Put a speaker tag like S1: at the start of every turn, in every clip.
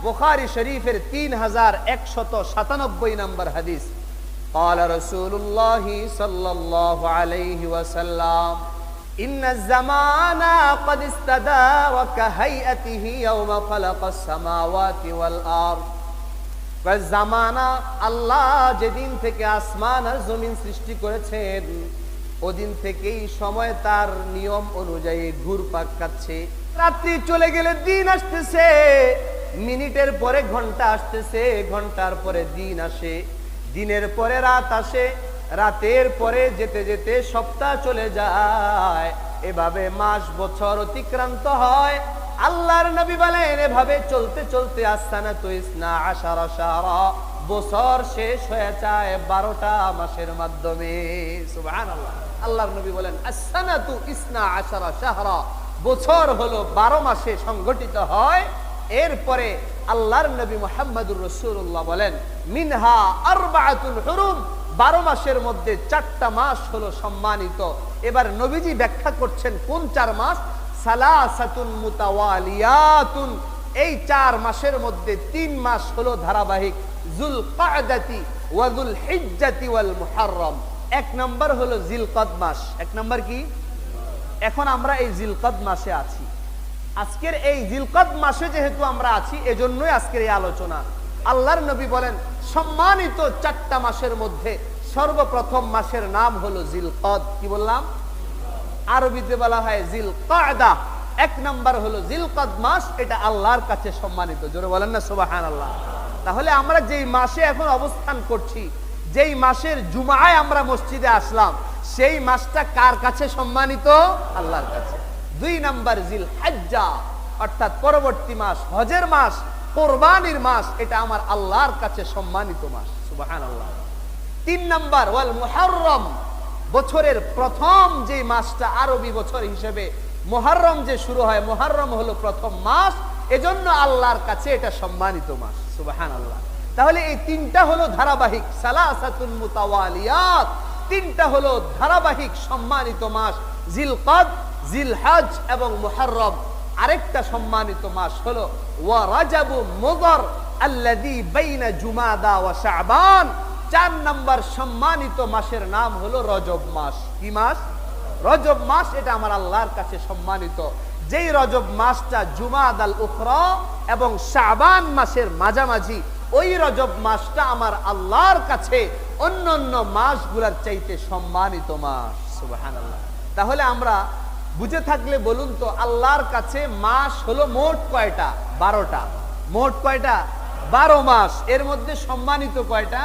S1: বুখারী শরীফের তিন হাজার একশত সাতানব্বই নম্বর হাদিস قال رسول الله صلى الله عليه وسلم إن الزمان قد استدار كهيئته يوم خلق السماوات والأرض জামানা আল্লাহ যেদিন থেকে আসমান আর জমিন সৃষ্টি করেছেন ওদিন থেকেই সময় তার নিয়ম অনুযায়ী ঘুরপাক কাচ্ছে রাত্রি চলে গেলে দিন আসতেছে মিনিটের পরে ঘণ্টা আসতেছে, ঘণ্টার পরে দিন আসে। দিনের পরে রাত আসে, রাতের পরে যেতে যেতে সপ্তাহ চলে যায়। এভাবে মাস, বছর অতিক্রান্ত হয়। আল্লাহর নবী বলেন, এভাবে চলতে চলতে আস্তানা তো ইসনা আশারা সারা বছর শেষ হয়ে যায় বারোটা মাসের মাধ্যমে। আল্লাহর নবী বলেন আস্তানা তু ইসনা আশারা শাহরা। বছর হলো বারো মাসে সংগঠিত হয়। এরপরে আল্লাহর নবী মোহাম্মদুর রসুল্লাহ বলেন, মিনহা আরবাতুল হুরুম বারো মাসের মধ্যে চারটা মাস হলো সম্মানিত। এবার নবীজি ব্যাখ্যা করছেন, কোন চার মাস? সালাসাতুন মুতাওয়ালিয়াতুন। এই চার মাসের মধ্যে তিন মাস হলো ধারাবাহিক জুল কাদাতি ওয়াজুল হিজ্জাতি ওয়াল মুহাররম। এক নম্বর হলো জিলকদ মাস। এক নম্বর কি? এখন আমরা এই জিলকদ মাসে আছি। আজকের এই জিলকদ মাসে যেহেতু আমরা আছি, এজন্যই আজকের এই আলোচনা। আল্লাহর নবী বলেন, সম্মানিত চারটা মাসের মধ্যে সর্বপ্রথম মাসের নাম হলো জিলকদ কি বললাম? আরবিতে বলা হয় জিল কায়দা এক নাম্বার হলো জিলকদ মাস, এটা আল্লাহর কাছে সম্মানিত। জোরে বলেন না সুবাহান আল্লাহ তাহলে আমরা যেই মাসে এখন অবস্থান করছি, যেই মাসের জুমায় আমরা মসজিদে আসলাম, সেই মাসটা কার কাছে সম্মানিত? আল্লাহর কাছে। দুই নাম্বার জিল হাজ্জা অর্থাৎ পরবর্তী মাস, হজের মাস, কোরবানির মাস, এটা আমার আল্লাহর কাছে সম্মানিত মাস। সুবাহান আল্লাহ তিন নাম্বার, ওয়াল মুহররম, বছরের প্রথম যে মাসটা আরবি বছর হিসেবে মোহাররম যে শুরু হয়, মোহাররম হলো প্রথম মাস, এজন্য আল্লাহর কাছে এটা সম্মানিত মাস। সুবাহান আল্লাহ তাহলে এই তিনটা হলো ধারাবাহিক সালাসাতুল মুতাওয়ালিয়াত। তিনটা হলো ধারাবাহিক সম্মানিত মাস জিলকদ জিলহজ এবং মুহররম। আরেকটা সম্মানিত মাস হলো, ওয়া রাজাবু মুদর আল্লাযী বাইনা জুমাদা ওয়া শাবান। চার নাম্বার সম্মানিত মাসের নাম হলো রজব মাস। কি মাস? রজব মাস এটা আমার আল্লাহর কাছে সম্মানিত। যেই রজব মাসটা জুমাদ আল উখরা এবং শাবান মাসের মাঝামাঝি, ওই রজব মাসটা আমার আল্লাহর কাছে অন্য অন্য মাসগুলার চাইতে সম্মানিত মাস। সুবহানাল্লাহ। তাহলে আমরা বুঝে থাকলে বলুন তো, আল্লাহর কাছে মাস হলো মোট কয়টা? বারোটা। মোট কয়টা? বারো মাস। এর মধ্যে সম্মানিত কয়টা?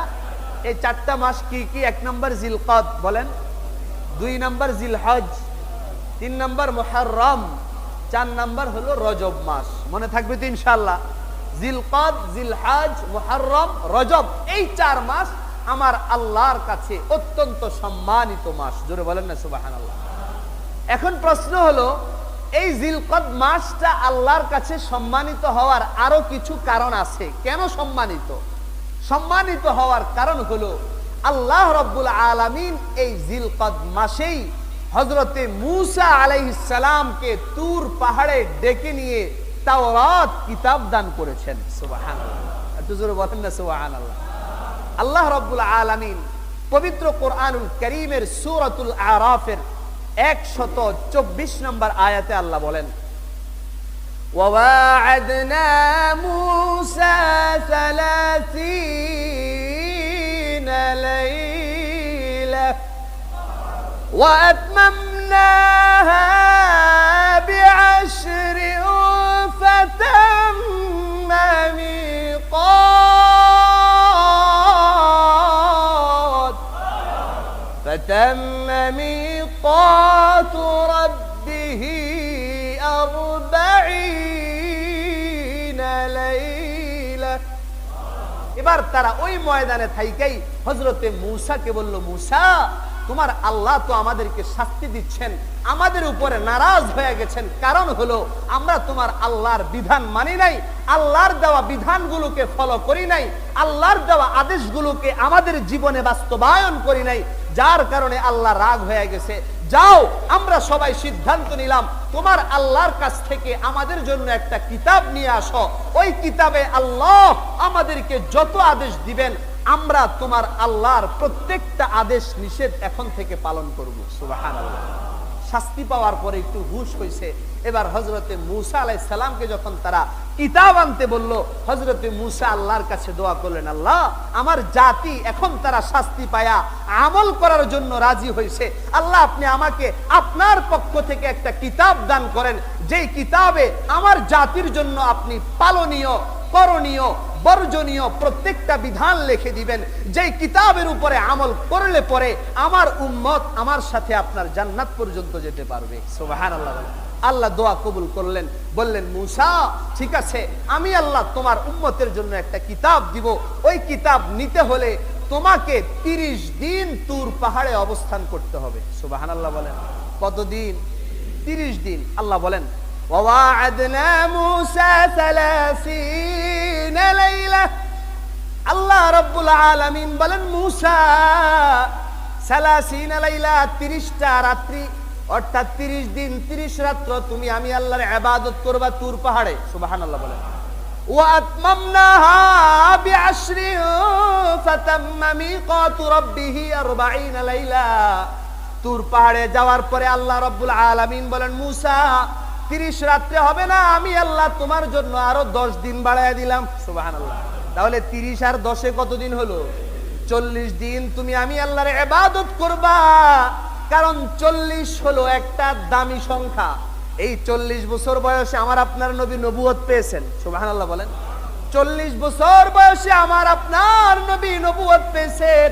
S1: এই চারটা মাস কি কি? এক নম্বর জিলকদ বলেন, দুই নম্বর জিলহজ, তিন নম্বর মোহাররম, চার নম্বর হলো রজব মাস। মনে থাকবে তো ইনশাল্লাহ জিলকদ, জিলহাজ, মোহাররম, রজব, এই চার মাস আমার আল্লাহর কাছে অত্যন্ত সম্মানিত মাস। জোরে বলেন না সুবাহান আল্লাহ এখন প্রশ্ন হলো, এই জিলকদ মাসটা আল্লাহর কাছে সম্মানিত হওয়ার আরও কিছু কারণ আছে। কেন সম্মানিত? সম্মানিত হওয়ার কারণ হলো, আল্লাহ রব্বুল আলমিন এই জিলকদ মাসেই হজরতে মুসা আলাইসালামকে তুর পাহাড়ে ডেকে নিয়ে তাওরাত কিতাব দান করেছেন। সুবাহান বলেন না সুবাহান আল্লাহ আল্লাহ রব্বুল আলমিন পবিত্র কোরআনুল করিমের সুরতুল আরাফের একশত চব্বিশ নম্বর আয়াতে আল্লাহ বলেন وواعدنا موسى ثلاثين ليلة وأتممناها بعشر فتم ميقات فتم ميقات ربه أربعين ليلة এবার তারা ওই ময়দানে থাইকেই হজরতে মূসাকে বলল মূসা তোমার আল্লাহ তো আমাদেরকে শাস্তি দিচ্ছেন আমাদের উপরে নারাজ হয়ে গেছেন কারণ হলো আমরা তোমার আল্লাহর বিধান মানি নাই আল্লাহর দেওয়া বিধানগুলোকে ফলো করি নাই আল্লাহর দেওয়া আদেশগুলোকে আমাদের জীবনে বাস্তবায়ন করি নাই যার কারণে আল্লাহ রাগ হয়ে গেছে যাও, আমরা সবাই সিদ্ধান্ত নিলাম, তোমার আল্লাহর কাছ থেকে আমাদের জন্য একটা কিতাব নিয়ে আসো। ওই কিতাবে আল্লাহ আমাদেরকে যত আদেশ দিবেন, আমরা তোমার আল্লাহর প্রত্যেকটা আদেশ নিষেধ এখন থেকে পালন করব। সুবহানাল্লাহ। শাস্তি পাওয়ার পরে একটু হুশ হয়েছে এবার হজরতে মুসা আলাই সালামকে যখন তারা কিতাব আনতে বলল হজরতে মুসা আল্লাহর কাছে দোয়া করলেন, আল্লাহ, আমার জাতি এখন তারা শাস্তি পায়া, আমল করার জন্য রাজি হয়েছে আল্লাহ, আপনি আমাকে আপনার পক্ষ থেকে একটা কিতাব দান করেন। যেই কিতাবে আমার জাতির জন্য আপনি পালনীয়, করণীয় বর্জনীয় প্রত্যেকটা বিধান লিখে দিবেন যেই কিতাবের উপরে আমল করলে পরে আমার উম্মত আমার সাথে আপনার জান্নাত পর্যন্ত যেতে পারবে সুবহানাল্লাহ বলেন। আল্লাহ দোয়া কবুল করলেন বললেন মুসা ঠিক আছে আমি আল্লাহ তোমার উম্মতের জন্য একটা কিতাব দিব ওই কিতাব নিতে হলে তোমাকে তিরিশ দিন তুর পাহাড়ে অবস্থান করতে হবে সুবহানাল্লাহ বলেন কতদিন তিরিশ দিন আল্লাহ বলেন وواعدنا موسى ثلاثين ليلة আল্লাহ রব্বুল আলামিন বলেন মুসা সালাসিন লাইলা 30টা রাত্রি অর্থাৎ 30 দিন 30 রাত্র তুমি আমি আল্লাহর ইবাদত করবা তুর পাহাড়ে সুবহানাল্লাহ বলেন وأتممناها بعشر فتم ميقات ربه أربعين ليلة তুর পাহাড়ে যাওয়ার পরে আল্লাহ রব্বুল আলামিন বলেন মুসা তিরিশ রাত্রে হবে না, আমি আল্লাহ তোমার জন্য আরও দশ দিন বাড়ায় দিলাম। সুবহানাল্লাহ। তাহলে তিরিশ আর দশে কতদিন হলো? চল্লিশ দিন তুমি আমি আল্লাহর এবাদত করবা, কারণ চল্লিশ হলো একটা দামি সংখ্যা। এই চল্লিশ বছর বয়সে আমার আপনার নবী নবুয়ত পেয়েছেন, সুবহানাল্লাহ বলেন। চল্লিশ বছর বয়সে আমার আপনার নবী নবুয়ত পেয়েছেন।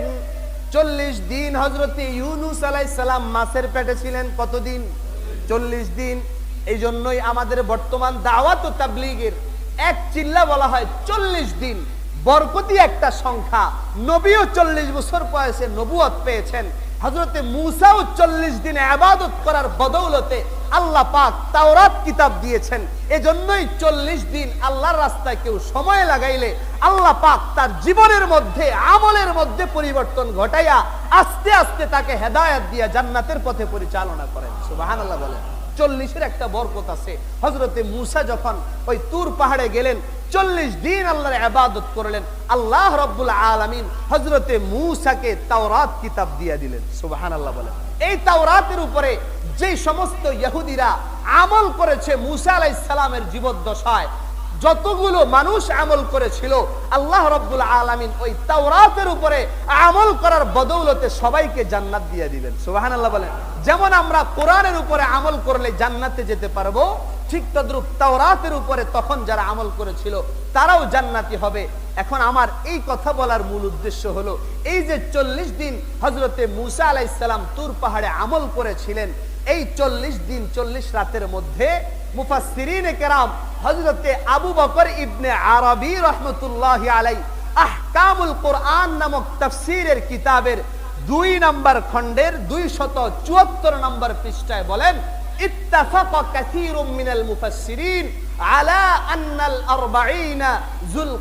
S1: চল্লিশ দিন হজরতে ইউনুস আলাই সালাম মাছের পেটে ছিলেন কতদিন? চল্লিশ দিন। এই জন্যই আমাদের বর্তমান দাওয়াত ও তাবলিগের এক চিল্লা বলা হয় চল্লিশ দিন। বরকতি একটা সংখ্যা। নবীও চল্লিশ বছর বয়সে নবুয়ত পেয়েছেন। হজরতে মুসাও চল্লিশ দিনে আবাদত করার বদৌলতে আল্লাহ পাক তাওরাত কিতাব দিয়েছেন। এজন্যই চল্লিশ দিন আল্লাহর রাস্তায় কেউ সময় লাগাইলে আল্লাহ পাক তার জীবনের মধ্যে, আমলের মধ্যে পরিবর্তন ঘটাইয়া আস্তে আস্তে তাকে হেদায়াত দিয়া জান্নাতের পথে পরিচালনা করেন। সুবাহান আল্লাহ বলেন। চল্লিশের একটা বরকত আছে। হজরতে মুসা যখন ওই তুর পাহাড়ে গেলেন, চল্লিশ দিন আল্লাহর আবাদত করলেন, আল্লাহ রব্বুল আলমিন হজরতে মুসাকে তাওরাত কিতাব দিয়ে দিলেন। সুবাহান আল্লাহ বলেন। এই তাওরাতের উপরে যে সমস্ত ইহুদিরা আমল করেছে মুসা আলাইসালামের জীবদ্দশায় যতগুলো মানুষ আমল করেছিল, আল্লাহ রব্বুল আলামিন ওই তাওরাতের উপরে আমল করার বদৌলতে সবাইকে জান্নাত দিয়ে দিবেন। সুবহানাল্লাহ বলেন। যেমন আমরা কোরআনের উপরে আমল করলে জান্নাতে যেতে পারব, ঠিক তদ্রুপ তাওরাতের উপরে তখন যারা আমল করেছিল, তারাও জান্নাতি হবে। এখন আমার এই কথা বলার মূল উদ্দেশ্য হলো, এই যে চল্লিশ দিন হজরতে মুসা আলাইসাল্লাম তুর পাহাড়ে আমল করেছিলেন এই চল্লিশ দিন, চল্লিশ রাতের মধ্যে মুফাসিরিন কেরাম হজরতে আবু বকর ইবনে আরবি রহমতুল্লাহ আলাই আহকামুল কোরআন নামক তফসিরের কিতাবের দুই নম্বর খণ্ডের দুই শত চুয়াত্তর নম্বর পৃষ্ঠায় বলেন, ইত্তাফাক কাসীরুম মিনাল আলা আন্নাল আরবাঈনা যুল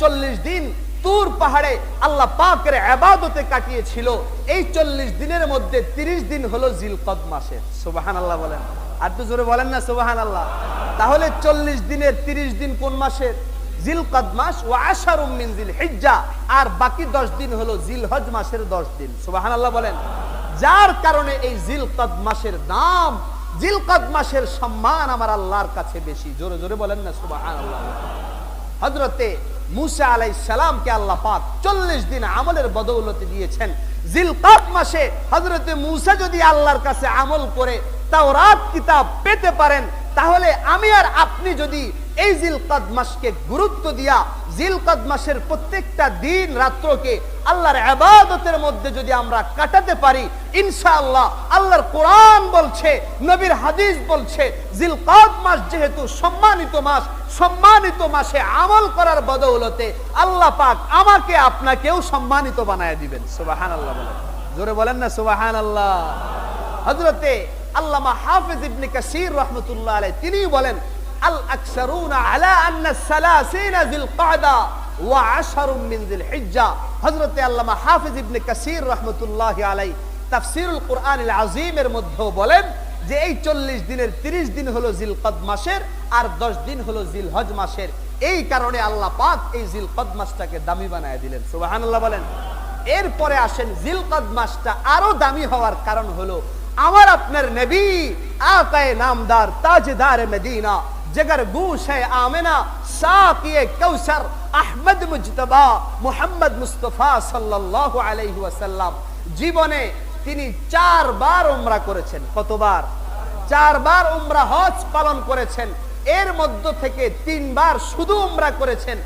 S1: 40 দিন তুর পাহাড়ে আল্লাহ পাকের আবাদতে কাটিয়েছিল। এই চল্লিশ দিনের মধ্যে তিরিশ দিন হলো জিলকদ মাসের সুবাহান আল্লাহ বলেন। আর তো জোরে বলেন না সুবাহান আল্লাহ তাহলে চল্লিশ দিনের তিরিশ দিন কোন মাসের জিলকদ মাস ও আশার মিন জিল হিজ্জা আর বাকি দশ দিন হলো জিলহজ মাসের দশ দিন। সুবাহান আল্লাহ বলেন। যার কারণে এই জিলকদ মাসের দাম, জিলকদ মাসের সম্মান আমার আল্লাহর কাছে বেশি। জোরে জোরে বলেন না সুবাহান আল্লাহ হজরতে মুসা আলাই সালামকে আল্লাহ পাক চল্লিশ দিন আমলের বদৌলতে দিয়েছেন। জিলকাত মাসে হজরতে মুসা যদি আল্লাহর কাছে আমল করে তাও রাত কিতাব পেতে পারেন, তাহলে আমি আর আপনি যদি এই জিলকাদ মাসকে গুরুত্ব দিয়া জিলকাদ মাসের প্রত্যেকটা দিন রাত্রকে আল্লাহর আবাদতের মধ্যে যদি আমরা কাটাতে পারি, ইনশাআল্লাহ আল্লাহর কোরআন বলছে, নবীর হাদিস বলছে জিলকাদ মাস যেহেতু সম্মানিত মাস, সম্মানিত মাসে আমল করার বদৌলতে আল্লাহ পাক আমাকে আপনাকেও সম্মানিত বানায় দিবেন। সুবাহান আল্লাহ বলেন। জোরে বলেন না সুবাহান আল্লাহ হজরতে আল্লামা হাফিজ ইবনে কাসির রহমতুল্লাহ আলাই তিনি বলেন আল আকসারুনা বলেন যে এই চল্লিশ দিনের তিরিশ দিন হলো জিলকদ মাসের আর দশ দিন হলো জিলহজ মাসের। এই কারণে আল্লাহ পাক এই জিলকদ মাসটাকে দামি বানায় দিলেন। সুবহানাল্লাহ বলেন। এরপরে আসেন জিলকদ মাসটা আরও দামি হওয়ার কারণ হলো, আমার আপনার নবী আকায়ে নামদার তাজদার মদিনা जगर गूश है आमिना साकिए कौसर আহমদ মুজতবা মুহাম্মদ মুস্তফা সাল্লাল্লাহু আলাইহি ওয়াসাল্লাম জীবনে তিনি চারবার উমরা করেছেন কতবার চারবার উমরা হজ পালন করেছেন এর মধ্য থেকে তিনবার শুধু উমরা করেছেন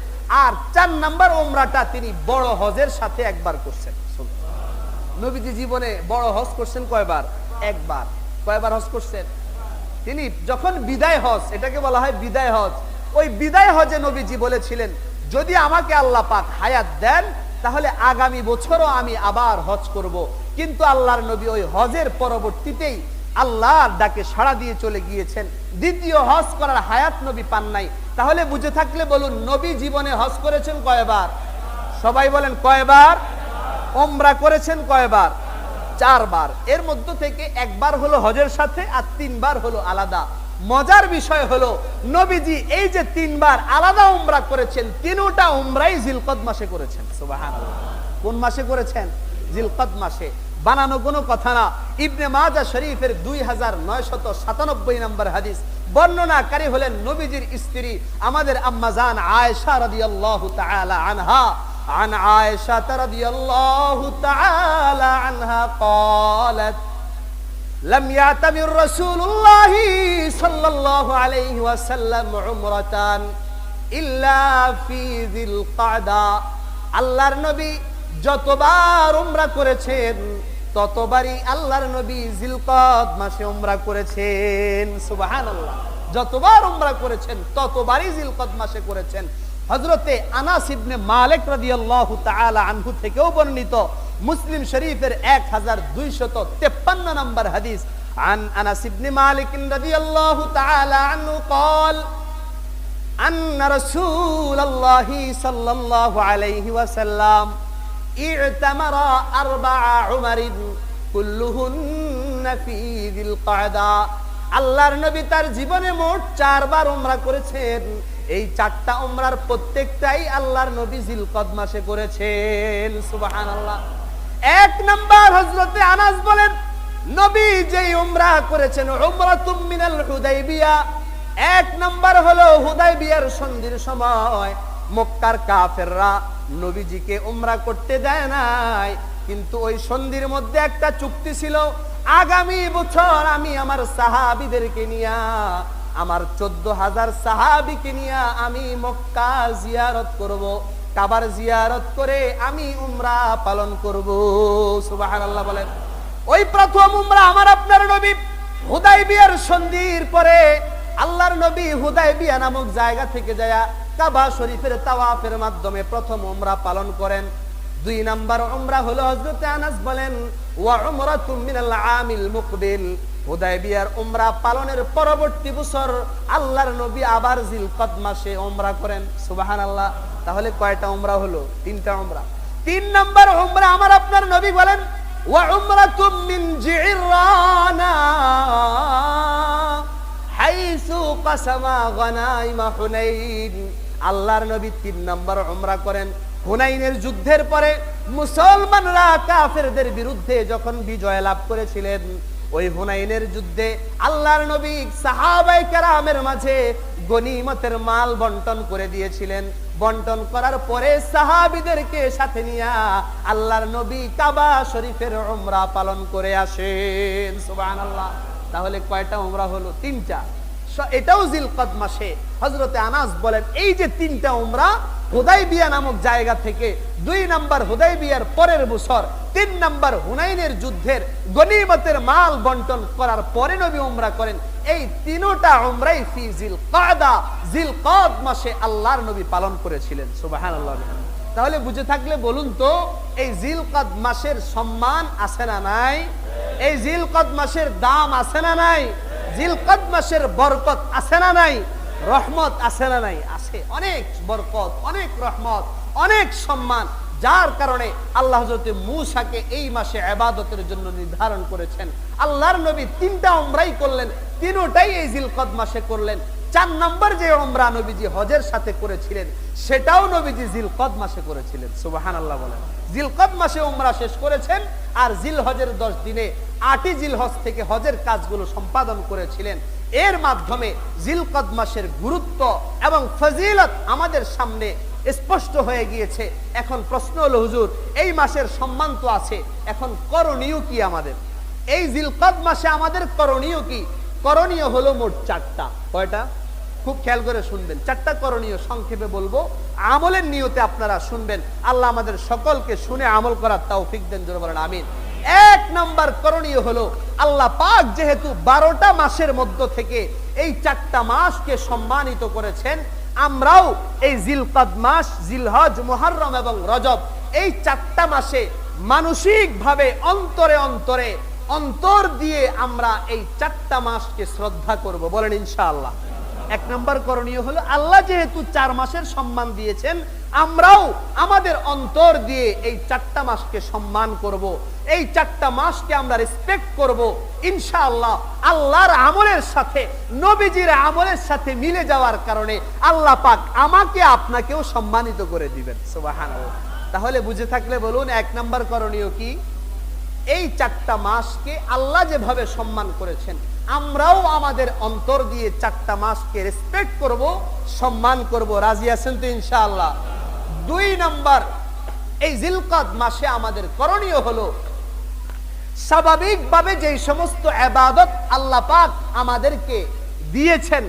S1: আর চার নাম্বার উমরাটা তিনি বড় হজের সাথে একবার করছেন নবীজি জীবনে বড় হজ করছেন কয়বার একবার কয়বার হজ করছেন তিনি যখন বিদায় হজ, এটাকে বলা হয় বিদায় হজ, ওই বিদায় হজে নবীজি বলেছিলেন, যদি আমাকে আল্লাহ পাক হায়াত দেন, তাহলে আগামী বছরও আমি আবার হজ করব। কিন্তু আল্লাহর নবী ওই হজের পরবর্তীতেই আল্লাহর ডাকে সাড়া দিয়ে চলে গিয়েছেন। দ্বিতীয় হজ করার হায়াত নবী পান নাই। তাহলে বুঝে থাকলে বলুন, নবী জীবনে হজ করেছেন কয়বার? সবাই বলেন, কয়বার? ওমরা করেছেন কয়বার? চারবার। এর মধ্য থেকে একবার হলো হজের সাথে আর তিনবার হলো আলাদা। মজার বিষয় হলো, নবীজি এই যে তিনবার আলাদা উমরা করেছেন, তিনটা উমরাই জিলকদ মাসে করেছেন। কোন মাসে করেছেন? জিলকদ মাসে। বানানো কোনো কথা না। ইবনে মাজা শরীফের দুই হাজার নয়শত সাতানব্বই নম্বর হাদিস। বর্ণনাকারী হলেন নবীজির স্ত্রী আমাদের আম্মাজান আয়েশা রাদিয়াল্লাহু তাআলা আনহা। عن عائشة رضي الله تعالى عنها قالت لم يعتمر رسول الله صلى الله عليه وسلم عمرة إلا في ذي القعدة আল্লাহর নবী যতবার উমরা করেছেন ততবারই আল্লাহর নবী জিলকদ মাসে উমরা করেছেন সুবহানাল্লাহ যতবার উমরা করেছেন ততবারই জিলকদ মাসে করেছেন হজরতে আনাস ইবনে মালিক রাদিয়াল্লাহু তাআলা আনহু থেকেও বর্ণিত মুসলিম শরীফের 1253 নম্বর হাদিস عن انس بن مالك رضي الله تعالى عنه قال ان رسول الله صلى الله عليه وسلم اعتمر اربع عمر كلهن في ذي القعده আল্লাহর নবী তার জীবনে মোট চারবার উমরা করেছেন এই চারটা উমরার প্রত্যেকটাই আল্লাহর নবী জিলকদ মাসে করেছেন সুবাহান আল্লাহ এক নাম্বার হযরতে আনাস বলেন, নবী যেই উমরা করেছেন, উমরাতুম মিনাল হুদাইবিয়া। এক নাম্বার হলো হুদাইবিয়ার সন্ধির সময়, মক্কার কাফেররা নবীজিকে উমরা করতে দেয় নাই, কিন্তু ওই সন্ধির মধ্যে একটা চুক্তি ছিল, আগামী বছর আমি আমার সাহাবিদেরকে নিয়া আমার চোদ্দ হাজার সাহাবিকে নিয়ে আমি মক্কা জিয়ারত করব, কাবার জিয়ারত করে আমি উমরা পালন করব। সুবাহান আল্লাহ বলেন, ওই প্রথম উমরা আমার আপনার নবী হুদাই বিয়ার সন্ধির পরে আল্লাহর নবী হুদাই বিয়া নামক জায়গা থেকে যায় কাবা শরীফের তাওয়াফের মাধ্যমে প্রথম উমরা পালন করেন। দুই নাম্বার উমরা হলো হযরত আনাস বলেন, ওয়া উমরাতুম মিনাল আমিল মুকবিল। হুদাইবিয়ার উমরা পালনের পরবর্তী বছর আল্লাহর নবী আবার জিলকদ মাসে উমরা করেন। সুবহানাল্লাহ, তাহলে কয়টা উমরা হলো? তিনটা উমরা। তিন নাম্বার উমরা আমার আপনার নবী বলেন, ওয়া উমরাতুম মিন জিরানা হাইসু কাসামা গনাইমা হুনাইন। আল্লাহর নবী তিন নাম্বার উমরা করেন। হুনাইনের যুদ্ধের পরে মুসলমানরা কাফেরদের বিরুদ্ধে যখন বিজয় লাভ করেছিলেন, ওই হুনাইনের যুদ্ধে আল্লাহর নবী সাহাবাই কেরামের মাঝে গনিমতের মাল বন্টন করে দিয়েছিলেন। বন্টন করার পরে সাহাবিদেরকে সাথে নিয়ে আল্লাহর নবী কাবা শরীফের উমরা পালন করে আসেন। সুবহানাল্লাহ। তাহলে কয়টা উমরা হলো? তিনটা। এটাও জিলকদ মাসে। হজরতে আনাস বলেন, এই যে তিনটা উমরা হুদাই বিয়া নামক জায়গা থেকে দুই নাম্বার হুদাই বিয়ার পরের বছর তিন নাম্বার হুনাইনের যুদ্ধের গনিমতের মাল বন্টন করার পরে নবী উমরা করেন। এই তিনোটা উমরাই ফি জিল কাদা জিল কদ মাসে আল্লাহর নবী পালন করেছিলেন, সুবহানাল্লাহ। তাহলে বুঝে থাকলে বলুন তো, এই জিল কদ মাসের সম্মান আছে না নাই? এই জিল কদ মাসের দাম আছে না নাই? জিলকদ মাসের বরকত আছে না নাই? রহমত আছে না নাই? আছে। অনেক বরকত, অনেক রহমত, অনেক সম্মান, যার কারণে আল্লাহ মুসাকে এই মাসে আবাদতের জন্য নির্ধারণ করেছেন। আল্লাহর নবী তিনটা ওমরাই করলেন, তিনটাই এই জিলকদ মাসে করলেন। চার নম্বর যে ওমরা নবীজি হজের সাথে করেছিলেন, সেটাও নবীজি জিলকদ মাসে করেছিলেন। সুবাহান আল্লাহ বলেন। জিলকদ মাসে ওমরা শেষ করেছেন আর জিল হজের দশ দিনে আটি জিল হজ থেকে হজের কাজগুলো সম্পাদন করেছিলেন। এর মাধ্যমে জিলকদ মাসের গুরুত্ব এবং ফজিলত আমাদের সামনে স্পষ্ট হয়ে গিয়েছে। এখন প্রশ্ন হলো, হুজুর, এই মাসের সম্মান তো আছে, এখন করণীয় কি আমাদের? এই জিলকদ মাসে আমাদের করণীয় কি? করণীয় হলো মোট চারটা। কয়টা? খুব খেয়াল করে শুনবেন। চারটা করণীয় সংক্ষেপে বলব। আমলের নিয়তে আপনারা শুনবেন। আল্লাহ আমাদের সকলকে শুনে আমল করার তৌফিক দেন, জোরে বলেন, আমিন। এক নাম্বার করণীয় হলো, আল্লাহ পাক যেহেতু বারোটা মাসের মধ্য থেকে এই চারটা মাসকে সম্মানিত করেছেন, আমরাও এই জিলকাদ মাস, জিলহজ, মুহাররম এবং রজব এই চারটা মাসে মানসিক ভাবে অন্তরে অন্তরে অন্তর দিয়ে আমরা এই চারটা মাসকে শ্রদ্ধা করব। বলেন ইনশাআল্লাহ। এক নম্বর করণীয় হলো, আল্লাহ যেহেতু চার মাসের সম্মান দিয়েছেন, আমরাও আমাদের অন্তর দিয়ে এই চারটা মাসকে সম্মান করব। এই চারটা মাসকে আমরা রেসপেক্ট করব। ইনশাআল্লাহ আল্লাহর আমলের সাথে, নবীজির আমলের সাথে মিলে যাওয়ার কারণে আল্লাহ পাক আমাকে আপনাকেও সম্মানিত করে দিবেন। সুবহানাল্লাহ। তাহলে বুঝে থাকলে বলুন, এক নম্বর করণীয় কি? এই চারটা মাসকে আল্লাহ যেভাবে সম্মান করেছেন আমরাও আমাদের অন্তর দিয়ে চারটা মাসকে রেসপেক্ট করব, সম্মান করব। রাজি আছেন তো ইনশাআল্লাহ? দুই নাম্বার, এই জিলকাদ মাসে আমাদের করণীয় হলো, স্বাভাবিকভাবে যে সমস্ত আবাদত আল্লাহ পাক আমাদেরকে দিয়েছেন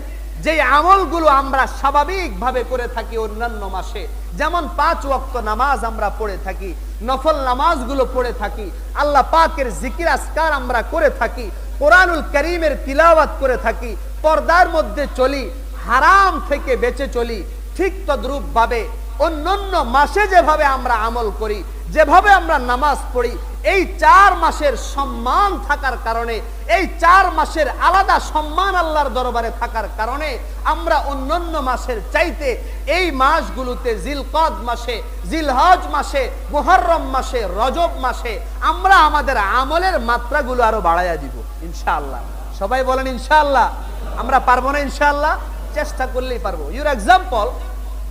S1: যে আমলগুলো আমরা স্বাভাবিকভাবে করে থাকি অন্যান্য মাসে, যেমন পাঁচ ওয়াক্ত নামাজ আমরা পড়ে থাকি, নফল নামাজগুলো পড়ে থাকি, আল্লাহ পাকের জিকির আসকার আমরা করে থাকি কোরআনুল করিমের তিলাওয়াত করে থাকি, পর্দার মধ্যে চলি, হারাম থেকে বেঁচে চলি, ঠিক তদ্রুপ ভাবে অন্যান্য মাসে যেভাবে আমরা আমল করি যেভাবে আমরা নামাজ পড়ি, এই চার মাসের সম্মান থাকার কারণে, এই চার মাসের আলাদা সম্মান আল্লাহর দরবারে থাকার কারণে আমরা অন্যান্য মাসের চাইতে এই মাসগুলোতে জিলকদ মাসে, জিলহজ মাসে, মুহররম মাসে, রজব মাসে আমরা আমাদের আমলের মাত্রাগুলো আরও বাড়াইয়া দিব, ইনশাআল্লাহ। সবাই বলেন ইনশাআল্লাহ। আমরা পারব না ইনশাআল্লাহ? চেষ্টা করলেই পারব। ইউর এক্সাম্পল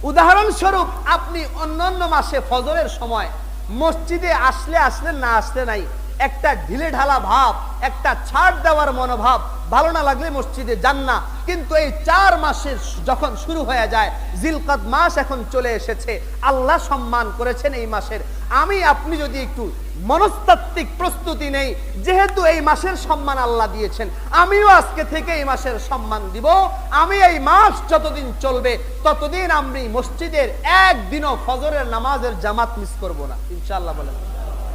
S1: উদাহরণস্বরূপ আপনি অন্যান্য মাসে ফজরের সময় মসজিদে আসলে আসলে না আসলে নাই। একটা ঢিলে ঢালা ভাব, একটা ছাড় দেওয়ার মনোভাব, ভালো না লাগলে মসজিদে যান না। কিন্তু এই চার মাসের যখন শুরু হয়ে যায়, জিলকাদ মাস এখন চলে এসেছে। আল্লাহ সম্মান করেছেন এই মাসের। আমি, আপনি যদি একটু মনস্তাত্ত্বিক প্রস্তুতি নেই। যেহেতু এই মাসের সম্মান আল্লাহ দিয়েছেন, আমিও আজকে থেকে এই মাসের সম্মান দিব। আমি এই মাস যতদিন চলবে, ততদিন আমি মসজিদের একদিনও ফজরের নামাজের জামাত মিস করব না। ইনশাল্লাহ বলেন।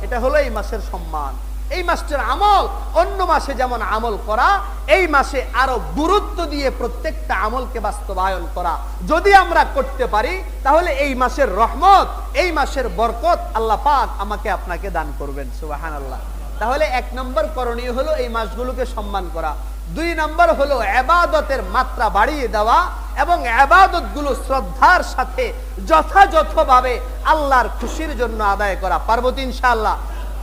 S1: এটা হলো এই মাসের সম্মান। এই মাসটার আমল, অন্য মাসে যেমন আমল করা, এই মাসে আরও গুরুত্ব দিয়ে প্রত্যেকটা আমলকে বাস্তবায়ন করা। যদি আমরা করতে পারি, তাহলে এই মাসের রহমত, এই মাসের বরকত আল্লাহ পাক আমাকে আপনাকে দান করবেন সুবাহান আল্লাহ তাহলে এক নম্বর করণীয় হলো এই মাসগুলোকে সম্মান করা। দুই নম্বর হলো আবাদতের মাত্রা বাড়িয়ে দেওয়া এবং আবাদতগুলো শ্রদ্ধার সাথে যথাযথভাবে আল্লাহর খুশির জন্য আদায় করা। পার্বতী ইনশাআল্লাহ?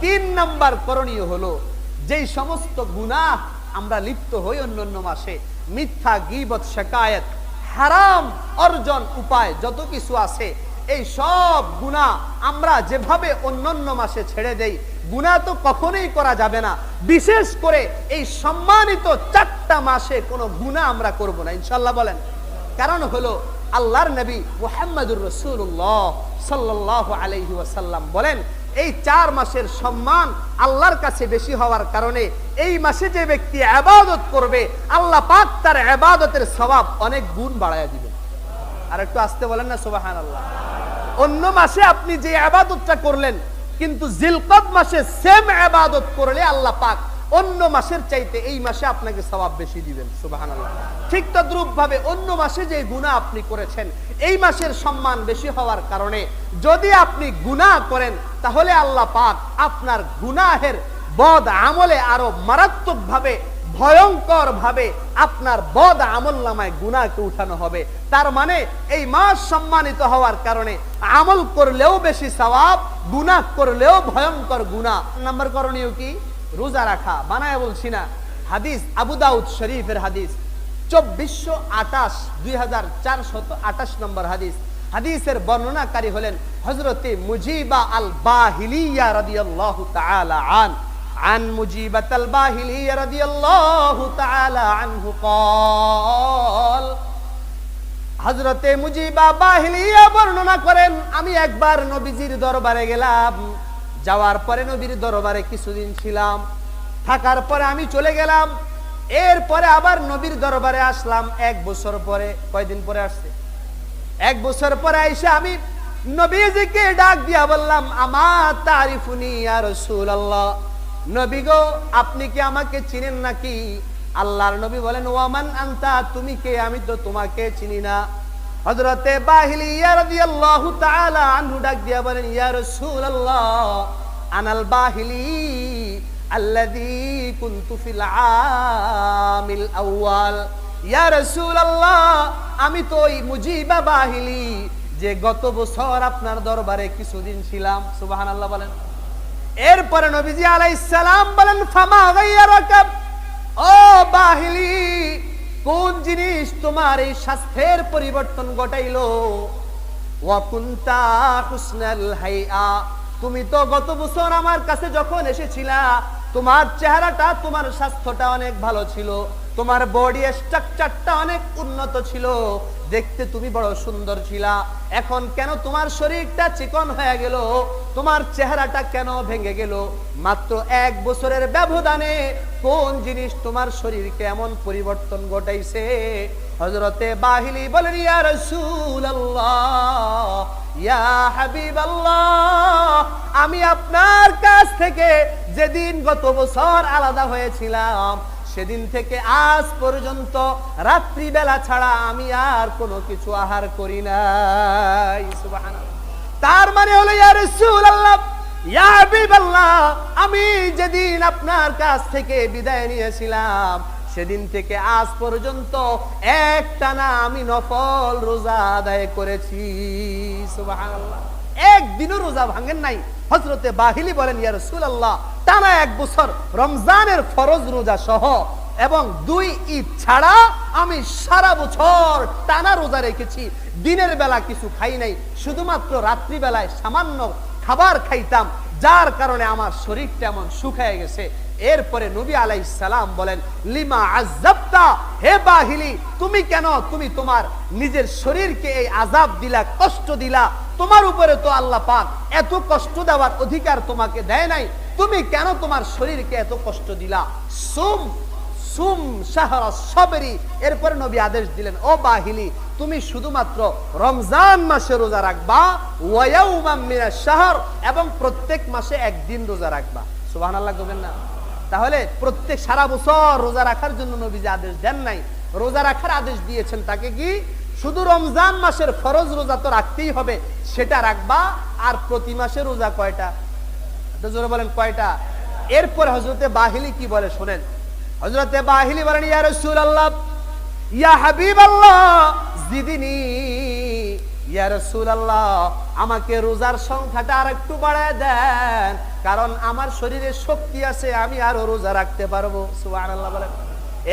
S1: তিন নাম্বার করণীয় হলো, যেই সমস্ত গুনাহ আমরা লিপ্ত হই অন্যান্য মাসে, মিথ্যা, গিবত, শেকায়ত, হারাম অর্জন উপায় যত কিছু আছে, এই সব গুণা আমরা যেভাবে অন্যান্য মাসে ছেড়ে দেই গুণা তো কখনোই করা যাবে না। বিশেষ করে এই সম্মানিত চারটা মাসে কোনো গুণা আমরা করব না ইনশাল্লাহ বলেন। কারণ হলো, আল্লাহর নবী মুহাম্মদুর রসুল্লাহ সাল্লাহ আলহি ওয়াসাল্লাম বলেন এই চার মাসের সম্মান আল্লাহর কাছে বেশি হওয়ার কারণে এই মাসে যে ব্যক্তি আবাদত করবে, আল্লাহ পাক তার আবাদতের স্বভাব অনেক গুণ বাড়াইয়া দিবেন আর একটু আসতে বলেন না সোবাহান আল্লাহ অন্য মাসে আপনি যে আবাদতটা করলেন, কিন্তু জিলকত মাসে সেম আবাদত করলে আল্লাহ পাক অন্য মাসের চাইতে এই মাসে আপনাকে সবাব বেশি দিবেন সুবাহান ঠিক তদ্রুপ ভাবে অন্য মাসে যে গুণা আপনি করেছেন, এই মাসের সম্মান বেশি হওয়ার কারণে যদি আপনি গুনাহ করেন, তাহলে আল্লাহ পাক আপনার গুনাহের বদ আমলে আরও মারাত্মক ভাবে ভয়ঙ্কর ভাবে আপনার বদ আমল নামায় গুণাকে উঠানো হবে। তার মানে এই মাস সম্মানিত হওয়ার কারণে আমল করলেও বেশি সওয়াব, গুনাহ করলেও ভয়ঙ্কর গুনাহ। নাম্বার করণীয় কি? রোজা রাখা বানায় বলছি না হাদিস আবু দাউদ শরীফের হাদিস চব্বিশশো আটাশ দুই হাজার চারশত আটাশ নম্বর হাদিস হাদিসের বর্ণনাকারী হলেন হজরতে মুজিবা আল বাহিলিয়া রাদিয়াল্লাহু তাআলা আন عن مجيبة الباهلية رضي الله تعالى عنه قال হজরতে মুজিবা বাহিলিয়া বর্ণনা করেন আমি একবার নবীজির দরবারে গেলাম যাওয়ার পরে নবীর দরবারে কিছুদিন ছিলাম। থাকার পরে আমি চলে গেলাম। এরপরে আবার নবীর দরবারে আসলাম এক বছর পরে। কয়দিন পরে আসছে? এক বছর পরে এসে আমি নবীজিকে ডাক দিয়া বললাম আমার তারিফুনি আর রাসূলুল্লাহ। নবী গো, আপনি কি আমাকে চিনেন নাকি? আল্লাহর নবী বলেন ওয়ামান আনতা, তুমি কে? আমি তো তোমাকে চিনি না। হযরতে বাহিলি ইয়া রাদিয়াল্লাহু তাআলা আনহু ডাক দিয়া বলেন, ইয়া রাসূলুল্লাহ, আনাল বাহিলি আল্লাযী কুনতু আমিল আউয়াল। ইয়া রাসূলুল্লাহ, আমি তো ওই মুজিবা বাহিলি যে গত বছর আপনার দরবারে কিছুদিন ছিলাম। সুবহানাল্লাহ বলেন। এরপরে নবীজি আলাইহিস সালাম বলেন, ফামা গায়রাকা ও বাহিলি কোন জিনিস তোমার এই স্বাস্থ্যের পরিবর্তন ঘটাইল? তুমি তো গত বছর আমার কাছে যখন এসেছিলা, তোমার চেহারাটা, তোমার স্বাস্থ্যটা অনেক ভালো ছিল। তোমার বডি স্ট্রাকচারটা অনেক উন্নত ছিল। দেখতে তুমি বড় সুন্দর ছিলা। এখন কেন তোমার শরীরটা চিকন হয়ে গেল? তোমার চেহারাটা কেন ভেঙে গেল? মাত্র এক বছরের ব্যবধানে কোন জিনিস তোমার শরীরকে এমন পরিবর্তন ঘটাইছে? হজরতে বাহিলি বলেন, ইয়া রাসূলুল্লাহ, ইয়া হাবিবাল্লাহ, আমি আপনার কাছ থেকে যেদিন গত বছর আলাদা হয়েছিলাম সেদিন থেকে আজ পর্যন্ত রাত্রিবেলা ছাড়া আমি আর কোনো কিছু আহার করি সুবহানাল্লাহ। তার মানে হলো আমি যেদিন আপনার কাছ থেকে বিদায় নিয়েছিলাম, সেদিন থেকে আজ পর্যন্ত একটানা আমি নফল রোজা আদায় করেছি। সুবহানাল্লাহ। একদিনও রোজা ভাঙেন নাই। হজরতে বাহিলি বলেন, ইয়া আল্লাহ টানা এক বছর রমজানের ফরজ রোজা সহ এবং দুই ঈদ ছাড়া আমি সারা বছর টানা রোজা রেখেছি। দিনের বেলা কিছু খাই নাই, শুধুমাত্র রাত্রিবেলায় সামান্য খাবার খাইতাম। যার কারণে আমার শরীরটা এমন শুকায় গেছে। এরপরে নবী আলাই সালাম বলেন, লিমা আজাবতা হে বাহিলি, তুমি কেন তুমি তোমার নিজের শরীরকে এই আজাব দিলা, কষ্ট দিলা? তোমার উপরে তো আল্লাহ পাক এত কষ্ট দেওয়ার অধিকার তোমাকে দেয় নাই। তুমি কেন তোমার শরীরকে এত কষ্ট দিলা? সুম সুম শাহরা সবেরি। এরপরে নবী আদেশ দিলেন, ও বাহিলি তুমি শুধুমাত্র রমজান মাসে রোজা রাখবা ওয়াউমাম মিনাশ শাহর, এবং প্রত্যেক মাসে একদিন রোজা রাখবা। সুবহানাল্লাহ কবেন না। তাহলে প্রত্যেক সারা বছর রোজা রাখার জন্য নবীজি আদেশ দেন নাই। রোজা রাখার আদেশ দিয়েছেন তাকে কি? শুধু রমজান মাসের ফরজ রোজা তো রাখতেই হবে, সেটা রাখবা, আর প্রতি মাসে রোজা কয়টা? জোরে বলেন কয়টা? এরপর হজরতে বাহিলি কি বলে শোনেন? হজরতে বাহিলি বলেন, ইয়া রাসূলুল্লাহ, ইয়া হাবিবাল্লাহ, জিদিনি, ইয়া রাসূলুল্লাহ, আমাকে রোজার সংখ্যাটা আর একটু বাড়ায় দেন, কারণ আমার শরীরে শক্তি আছে, আমি আরও রোজা রাখতে পারব। সুবহানাল্লাহ বলেন।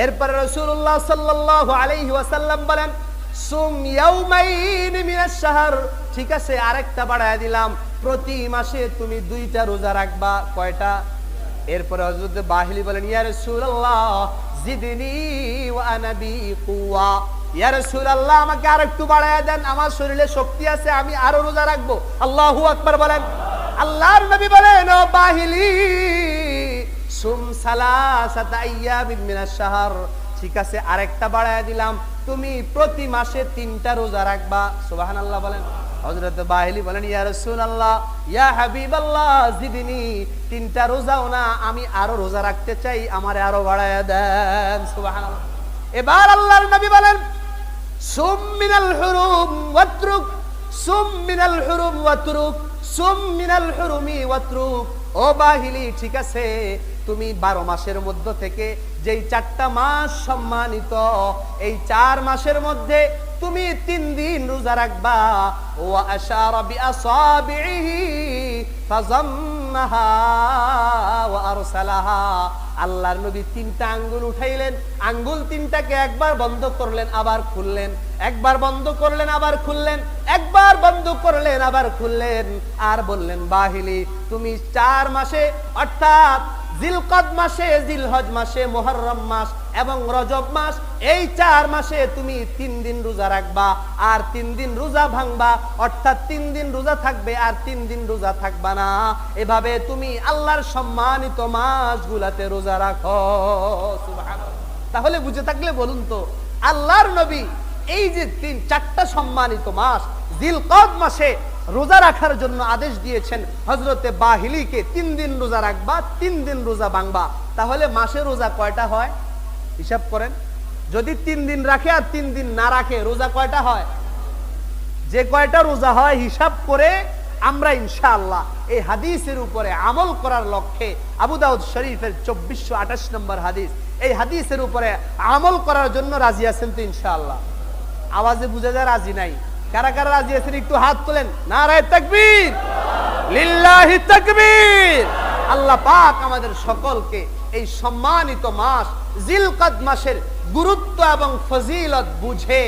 S1: এরপরে রাসূলুল্লাহ সাল্লাল্লাহু আলাইহি ওয়াসাল্লাম বলেন, সুম ইয়াউমাইন মিনাশ শাহর। ঠিক আছে, আরেকটা বাড়ায় দিলাম, প্রতি মাসে তুমি দুইটা রোজা রাখবা। কয়টা? এরপরে হযরত বাহিলি বলেন, ইয়া রাসূলুল্লাহ, জিদনি ওয়া আনা কুওয়া। ইয়া রাসূলুল্লাহ, আমাকে আরেকটু বাড়ায় দেন, আমার শরীরে শক্তি আছে, আমি আরও রোজা রাখব। আল্লাহু আকবার বলেন। আল্লাহর নবী বলেন, ও বাহিলি, সুম সালাসাতা আইয়ামিন মিনাশ শাহর। ঠিক আছে, আরেকটা বাড়ায় দিলাম। তুমি প্রতি মাসে তিনটা রোজা রাখবা। সুবহানাল্লাহ বলেন। হযরত বাহিলি বলেন, ইয়া রাসূলুল্লাহ, ইয়া হাবিবাল্লাহ, জিদিনি, তিনটা রোজাও না, আমি আরও রোজা রাখতে চাই, আমারে আরও বাড়ায় দেন। সুবহানাল্লাহ। এবার আল্লাহর নবী বলেন, সুম মিনাল হুরুম ওয়াতরুক, সুম মিনাল হুরুম ওয়াতরুক, সুম মিনাল হুরুমি ওয়াতরুক। ও বাহিলি, ঠিক আছে, তুমি বারো মাসের মধ্য থেকে যেই চারটা মাস সম্মানিত, এই চার মাসের মধ্যে তুমি তিন দিন রোজা রাখবা। ও আশারা আল্লাহর নবী তিনটা আঙ্গুল উঠাইলেন। আঙ্গুল তিনটাকে একবার বন্ধ করলেন, আবার খুললেন। একবার বন্ধ করলেন, আবার খুললেন। একবার বন্ধ করলেন, আবার খুললেন। আর বললেন, বাহিলি, তুমি চার মাসে অর্থাৎ জিলকদ মাসে, জিলহজ মাসে, মোহররম মাস এবং রজব মাস, এই চার মাসে তুমি তিন দিন রোজা রাখবা। আর তিন দিন রোজা ভাঙবা, অর্থাৎ তিন দিন রোজা থাকবে আর তিন দিন রোজা থাকবা না। এভাবে তুমি আল্লাহর সম্মানিত মাসগুলাতে রোজা রাখো। তাহলে বুঝে থাকলে বলুন তো, আল্লাহর নবী এই যে তিন, চারটা সম্মানিত মাস, জিলকদ মাসে রোজা রাখার জন্য আদেশ দিয়েছেন হজরতে বাহিলিকে, তিন দিন রোজা রাখবা, তিন দিন রোজা ভাঙবা। তাহলে মাসে রোজা কয়টা হয়? হিসাব করেন। যদি তিন দিন রাখে আর তিন দিন না রাখে, রোজা কয়টা হয়? যে কয়টা রোজা হয়, হিসাব করে আমরা ইনশাআল্লাহ এই হাদিসের উপরে আমল করার লক্ষ্যে আবু দাউদ শরীফের চব্বিশশো আঠাশ নম্বর হাদিস, এই হাদিসের উপরে আমল করার জন্য রাজি আছেন তো ইনশাআল্লাহ। আওয়াজে বুঝা যায় রাজি নাই? কারা কারা রাজি আছেন একটু হাত তোলেন। নারায় তাকবীর। লিল্লাহি তাকবীর। আল্লাহ পাক আমাদের সকলকে এই সম্মানিত মাস, জিলকদ মাসের গুরুত্ব এবং ফজিলত বুঝে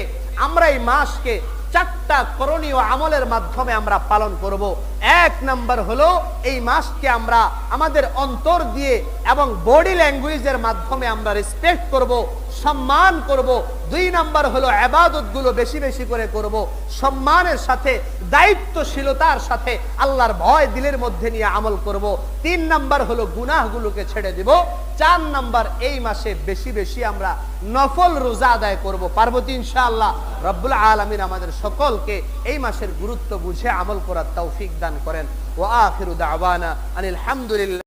S1: আমরা এই মাসকে চারটা করণীয় আমলের মাধ্যমে আমরা পালন করব। এক নাম্বার হলো এই মাসকে আমরা আমাদের অন্তর দিয়ে এবং বডি ল্যাঙ্গুয়েজের মাধ্যমে আমরা রেসপেক্ট করব, সম্মান করব। দুই নাম্বার হলো আবাদতগুলো বেশি বেশি করে করব। সম্মানের সাথে, দায়িত্বশীলতার সাথে আল্লাহর ভয় দিলের মধ্যে নিয়ে আমল করব। তিন নাম্বার হলো গুনাহগুলোকে ছেড়ে দেব। চার নাম্বার এই মাসে বেশি বেশি আমরা নফল রোজা আদায় করব। পার্বতী ইনশাআল্লাহ। রব্বুল আলমিন আমাদের সকলকে এই মাসের গুরুত্ব বুঝে আমল করার তৌফিক দান করেন। ও আফিরুদ আবানা আনিল হামদুলিল্লাহ।